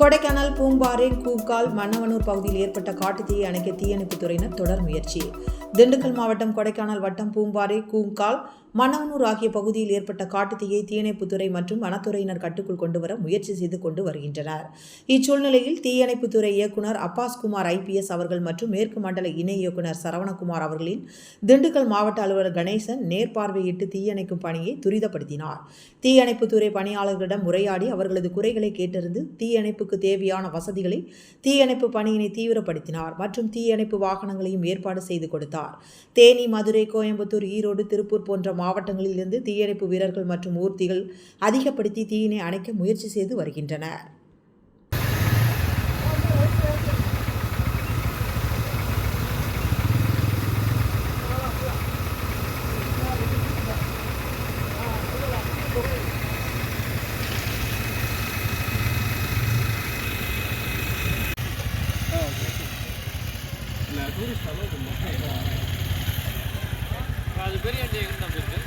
கொடைக்கானல் பூம்பாறை கூக்கால் மன்னவனூர் பகுதியில் ஏற்பட்ட காட்டுத்தீயை அணைக்க தீயணைப்புத்துறையினர் தொடர் முயற்சி. திண்டுக்கல் மாவட்டம் கொடைக்கானல் வட்டம் பூம்பாறை கூங்கால் மணவனூர் ஆகிய பகுதியில் ஏற்பட்ட காட்டுத்தீயை தீயணைப்புத்துறை மற்றும் வனத்துறையினர் கட்டுக்குள் கொண்டுவர முயற்சி செய்து கொண்டு வருகின்றனர். இச்சூழ்நிலையில் தீயணைப்புத்துறை இயக்குனர் அப்பாஸ்குமார் ஐபிஎஸ் அவர்கள் மற்றும் மேற்கு மண்டல இணை இயக்குனர் சரவணகுமார் அவர்களின் திண்டுக்கல் மாவட்ட அலுவலர் கணேசன் நேர்பார்வையிட்டு தீயணைக்கும் பணியை துரிதப்படுத்தினார். தீயணைப்புத்துறை பணியாளர்களிடம் உரையாடி அவர்களது குறைகளை கேட்டறிந்து தீயணைப்புக்கு தேவையான வசதிகளை தீயணைப்பு பணியினை தீவிரப்படுத்தினார் மற்றும் தீயணைப்பு வாகனங்களையும் ஏற்பாடு செய்து கொடுத்தார். தேனி மதுரை கோயம்புத்தூர் ஈரோடு திருப்பூர் போன்ற மாவட்டங்களிலிருந்து தீயணைப்பு வீரர்கள் மற்றும் ஊர்த்திகள் அதிகப்படுத்தி தீயினை அணைக்க முயற்சி செய்து வருகின்றனர். டூரிஸ்ட் அளவுக்கு அது பெரிய வண்டி எங்கே